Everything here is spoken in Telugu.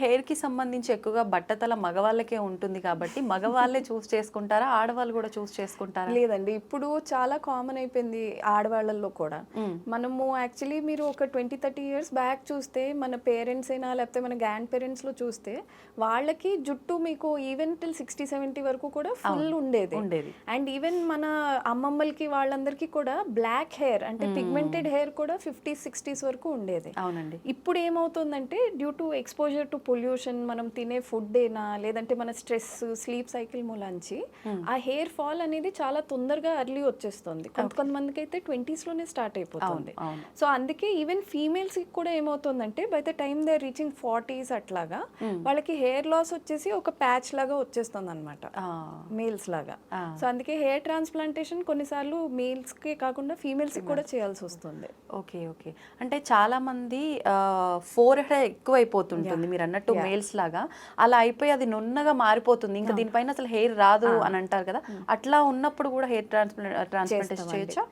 హెయిర్కి సంబంధించి ఎక్కువగా బట్టతల మగవాళ్ళకే ఉంటుంది కాబట్టి మగవాళ్ళే చూస్ చేసుకుంటారా? ఆడవాళ్ళు కూడా చూస్ చేసుకుంటారా? లేదండి. ఇప్పుడు చాలా కామన్ అయిపోయింది ఆడవాళ్ళల్లో కూడా. మనము యాక్చువల్లీ మీరు ఒక ట్వంటీ థర్టీ ఇయర్స్ బ్యాక్ చూస్తే మన పేరెంట్స్ అయినా లేకపోతే మన గ్రాండ్ పేరెంట్స్లో చూస్తే వాళ్ళకి జుట్టు మీకు ఈవెన్ టిల్ సిక్స్టీ సెవెంటీ వరకు కూడా ఫుల్ ఉండేది. ఉండేది. అండ్ ఈవెన్ మన అమ్మమ్మలకి వాళ్ళందరికీ కూడా బ్లాక్ హెయిర్ అంటే పిగ్మెంటెడ్ హెయిర్ కూడా ఫిఫ్టీ సిక్స్టీస్ వరకు ఉండేది. అవునండి. ఇప్పుడు ఏమవుతుందంటే due to exposure to pollution మనం తినే ఫుడ్ అయినా లేదంటే మన స్ట్రెస్ స్లీప్ సైకిల్ మూలంచి ఆ హెయిర్ ఫాల్ అనేది చాలా తొందరగా అర్లీ వచ్చేస్తుంది. కొంత కొంతమందికి అయితే ట్వంటీస్లోనే స్టార్ట్ అయిపోతుంది. సో అందుకే ఈవెన్ ఫీమేల్స్కి కూడా ఏమవుతుందంటే by the time they reaching forties అట్లాగా వాళ్ళకి హెయిర్ లాస్ వచ్చేసి ఒక ప్యాచ్ లాగా వచ్చేస్తుంది అనమాట మేల్స్ లాగా. సో అందుకే హెయిర్ ట్రాన్స్ప్లాంటేషన్ కొన్నిసార్లు మేల్స్కి కాకుండా ఫీమేల్స్కి కూడా చేయాల్సి వస్తుంది. ఓకే ఓకే అంటే చాలా మంది ఫోర్ హెడ్ ఎక్కువ అయిపోతుంటుంది మీరు అన్నట్టు మేల్స్ లాగా. అలా అయిపోయి అది నున్నగా మారిపోతుంది. ఇంకా దీనిపైన అసలు హెయిర్ రాదు అని అంటారు కదా. అట్లా ఉన్నప్పుడు కూడా హెయిర్ ట్రాన్స్ప్లాంట్ ట్రాన్స్ప్లాంటేషన్ చేయొచ్చా?